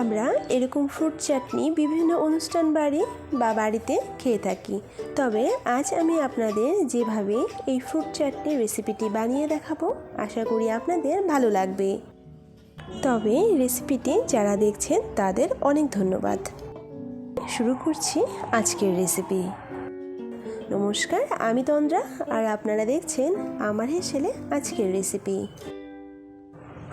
আমরা এরকম ফ্রুট চাটনি বিভিন্ন অনুষ্ঠান বাড়ি বা বাড়িতে খেয়ে থাকি। তবে আজ আমি আপনাদের যেভাবে এই ফ্রুট চাটনি রেসিপিটি বানিয়ে দেখাবো, আশা করি আপনাদের ভালো লাগবে। তবে রেসিপিটি যারা দেখছেন, তাদের অনেক ধন্যবাদ। শুরু করছি আজকের রেসিপি নমস্কার, আমি তন্দ্রা, আর আপনারা দেখছেন আমার হেসেলে আজকের রেসিপি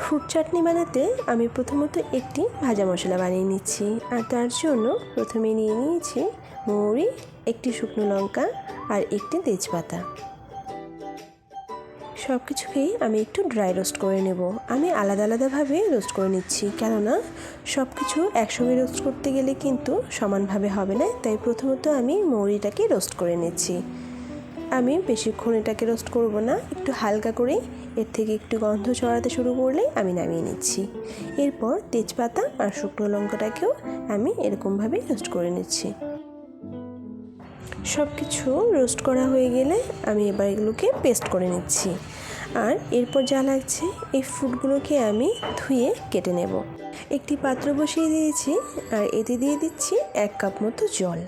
ফ্রুট চাটনি বানাতে আমি প্রথমত একটি ভাজা মশলা বানিয়ে নিচ্ছি। আর তার জন্য প্রথমে নিয়ে নিয়েছি মৌরি, একটি শুকনো লঙ্কা আর একটি তেজপাতা। সব কিছুকেই আমি একটু ড্রাই রোস্ট করে নেব। আমি আলাদা আলাদাভাবে রোস্ট করে নিচ্ছি, কেননা সব কিছু একসঙ্গে রোস্ট করতে গেলে কিন্তু সমানভাবে হবে না। তাই প্রথমত আমি মৌরিটাকে রোস্ট করে নিচ্ছি। আমি বেশিক্ষণ এটাকে রোস্ট করব না, একটু হালকা করেই, এর থেকে একটু গন্ধ ছড়াতে শুরু করলেই আমি নামিয়ে নিচ্ছি। এরপর তেজপাতা আর শুকনো লঙ্কাটাকেও আমি এরকমভাবেই রোস্ট করে নিচ্ছি। সব কিছু রোস্ট করা হয়ে গেলে আমি এবার এগুলোকে পেস্ট করে নিচ্ছি। আর এরপর যা লাগছে, এই ফ্রুটগুলোকে আমি ধুয়ে কেটে নেব। একটি পাত্র বসিয়ে দিয়েছি, আর এতে দিয়ে দিচ্ছি এক কাপ মতো জল।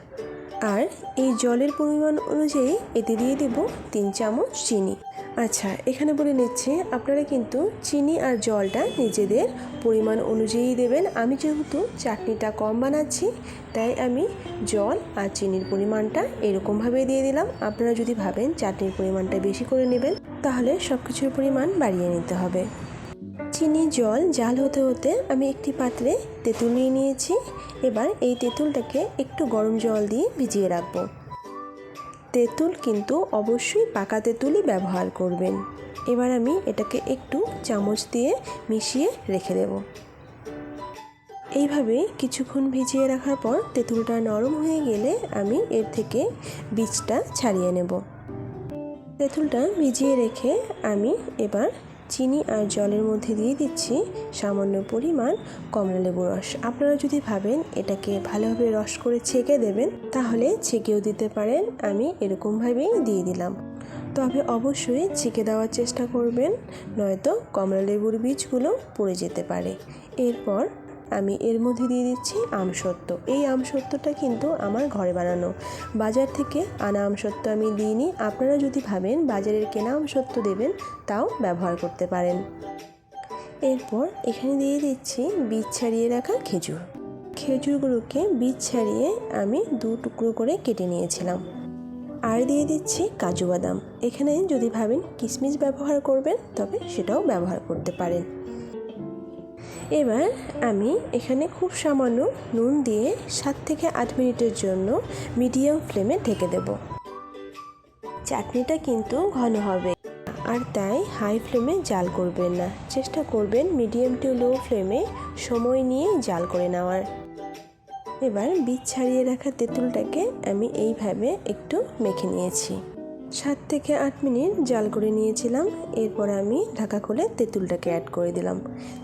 আর এই জলের পরিমাণ অনুযায়ী এতে দিয়ে দেব তিন চামচ চিনি। আচ্ছা এখানে বলে নিচ্ছি, আপনারা কিন্তু চিনি আর জলটা নিজেদের পরিমাণ অনুযায়ী দেবেন। আমি যেহেতু চাটনিটা কম বানাচ্ছি, তাই আমি জল আর চিনির পরিমাণটা এরকমভাবে দিয়ে দিলাম। আপনারা যদি ভাবেন চাটনির পরিমাণটা বেশি করে নেবেন, তাহলে সব কিছুর পরিমাণ বাড়িয়ে নিতে হবে। চিনি জল, জাল হতে হতে আমি একটি পাত্রে তেঁতুল নিয়ে নিয়েছি। এবার এই তেঁতুলটাকে একটু গরম জল দিয়ে ভিজিয়ে রাখব। তেঁতুল কিন্তু অবশ্যই পাকা তেঁতুলই ব্যবহার করবেন। এবার আমি এটাকে একটু চামচ দিয়ে মিশিয়ে রেখে দেব। এইভাবে কিছুক্ষণ ভিজিয়ে রাখার পর তেঁতুলটা নরম হয়ে গেলে আমি এর থেকে বীজটা ছাড়িয়ে নেব। তেঁতুলটা ভিজিয়ে রেখে আমি এবার চিনি আর জলের মধ্যে দিয়ে দিচ্ছি সামান্য পরিমাণ কমলা লেবু রস। আপনারা যদি ভাবেন এটাকে ভালোভাবে রস করে ছেঁকে দেবেন, তাহলে ছেঁকেও দিতে পারেন। আমি এরকমভাবেই দিয়ে দিলাম। তবে অবশ্যই ছেঁকে দেওয়ার চেষ্টা করবেন, নয়তো কমলা লেবুর বীজগুলো পড়ে যেতে পারে। এরপর আমি এর মধ্যে দিয়ে দিচ্ছি আমসত্ত্ব। এই আমসত্ত্বটা কিন্তু আমার ঘরে বানানো। বাজার থেকে আনা আমসত্ত্ব আমি দিইনি। আপনারা যদি ভাবেন বাজারের কেনা আমসত্ত্ব দেবেন, তাও ব্যবহার করতে পারেন। এরপর এখানে দিয়ে দিচ্ছি বীজ ছাড়িয়ে রাখা খেজুর। খেজুরগুলোকে বীজ ছাড়িয়ে আমি দু টুকরো করে কেটে নিয়েছিলাম। আর দিয়ে দিচ্ছি কাজু বাদাম। এখানে যদি ভাবেন কিশমিশ ব্যবহার করবেন, তবে সেটাও ব্যবহার করতে পারেন। এবার আমি এখানে খুব সামান্য নুন দিয়ে সাত থেকে আট মিনিটের জন্য মিডিয়াম ফ্লেমে ঢেকে দেব। চাটনিটা কিন্তু ঘন হবে, আর তাই হাই ফ্লেমে জাল করবেন না। চেষ্টা করবেন মিডিয়াম টু লো ফ্লেমে সময় নিয়ে জাল করে নেওয়ার। এবার বীজ ছাড়িয়ে রাখা তেঁতুলটাকে আমি এইভাবে একটু মেখে নিয়েছি। সাত থেকে আট মিনিট জাল করে নিয়েছিলাম। এরপর আমি ঢাকা খুলে তেঁতুলটাকে অ্যাড করে দিলাম।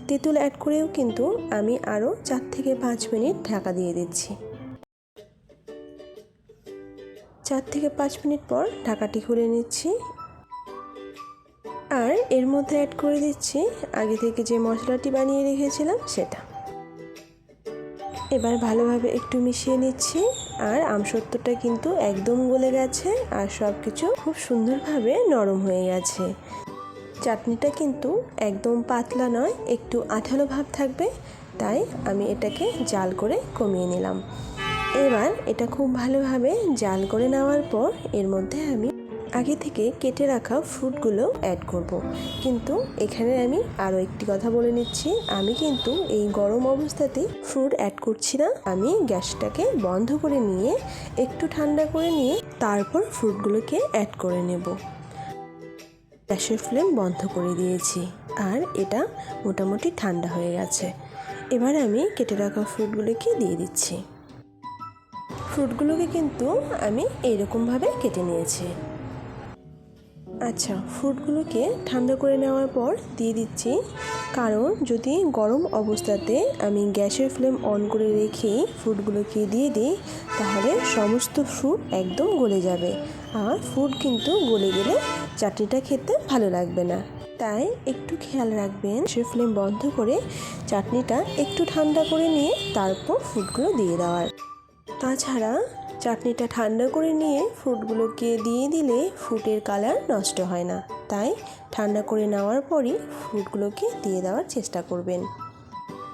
তেঁতুল অ্যাড করেও কিন্তু আমি আরও চার থেকে পাঁচ মিনিট ঢাকা দিয়ে দিচ্ছি। চার থেকে পাঁচ মিনিট পর ঢাকাটি খুলে নিচ্ছি। আর এর মধ্যে অ্যাড করে দিচ্ছি আগে থেকে যে মশলাটি বানিয়ে রেখেছিলাম সেটা। এবার ভালোভাবে একটু মিশিয়ে নিচ্ছি। আর আমসত্ত্বটা কিন্তু একদম গলে গেছে আর সব কিছু খুব সুন্দরভাবে নরম হয়ে গেছে। চাটনিটা কিন্তু একদম পাতলা নয়, একটু আঠালো ভাব থাকবে, তাই আমি এটাকে জাল করে কমিয়ে নিলাম। এবার এটা খুব ভালোভাবে জাল করে নেওয়ার পর এর মধ্যে আমি আগে থেকে কেটে রাখা ফ্রুটগুলো অ্যাড করব। কিন্তু এখানে আমি আরও একটি কথা বলে নিচ্ছি। আমি কিন্তু এই গরম অবস্থাতেই ফ্রুট অ্যাড করছি না। আমি গ্যাসটাকে বন্ধ করে নিয়ে, একটু ঠান্ডা করে নিয়ে তারপর ফ্রুটগুলোকে অ্যাড করে নেব। গ্যাসের ফ্লেম বন্ধ করে দিয়েছি। আর এটা মোটামুটি ঠান্ডা হয়ে গেছে। এবার আমি কেটে রাখা ফ্রুটগুলোকে দিয়ে দিচ্ছি। ফ্রুটগুলোকে কিন্তু আমি এইরকমভাবে কেটে নিয়েছি। আচ্ছা ফ্রুটগুলোকে ঠান্ডা করে নেওয়ার পর দিয়ে দিচ্ছি। কারণ যদি গরম অবস্থাতে আমি গ্যাসের ফ্লেম অন করে রেখেই ফ্রুটগুলোকে দিয়ে দিই, তাহলে সমস্ত ফ্রুট একদম গলে যাবে। আর ফ্রুট কিন্তু গলে গেলে চাটনিটা খেতে ভালো লাগবে না। তাই একটু খেয়াল রাখবেন সে ফ্লেম বন্ধ করে চাটনিটা একটু ঠান্ডা করে নিয়ে তারপর ফ্রুটগুলো দিয়ে দেওয়ার। তাছাড়া চাটনিটা ঠান্ডা করে নিয়ে ফ্রুটগুলোকে দিয়ে দিলে ফ্রুটের কালার নষ্ট হয় না। তাই ঠান্ডা করে নেওয়ার পরই ফ্রুটগুলোকে দিয়ে দেওয়ার চেষ্টা করবেন।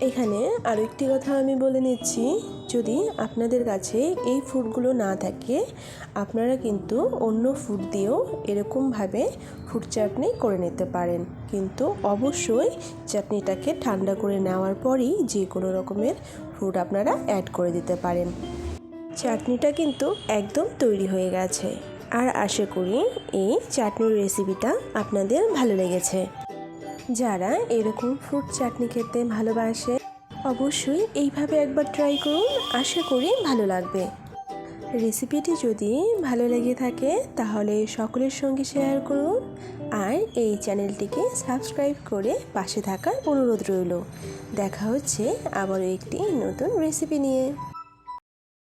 এখানে আরও একটি কথা আমি বলে নিচ্ছি, যদি আপনাদের কাছে এই ফুডগুলো না থাকে, আপনারা কিন্তু অন্য ফুড দিয়েও এরকমভাবে ফুড চাটনি করে নিতে পারেন। কিন্তু অবশ্যই চাটনিটাকে ঠান্ডা করে নেওয়ার পরই যে কোনো রকমের ফুড আপনারা অ্যাড করে দিতে পারেন। চাটনিটা কিন্তু একদম তৈরি হয়ে গেছে। আর আশা করি এই চাটনির রেসিপিটা আপনাদের ভালো লেগেছে। যারা এরকম ফ্রুট চাটনি খেতে ভালোবাসে, অবশ্যই এইভাবে একবার ট্রাই করুন, আশা করি ভালো লাগবে। রেসিপিটি যদি ভালো লেগে থাকে, তাহলে সকলের সঙ্গে শেয়ার করুন। আর এই চ্যানেলটিকে সাবস্ক্রাইব করে পাশে থাকার অনুরোধ রইল। দেখা হচ্ছে আবারও একটি নতুন রেসিপি নিয়ে।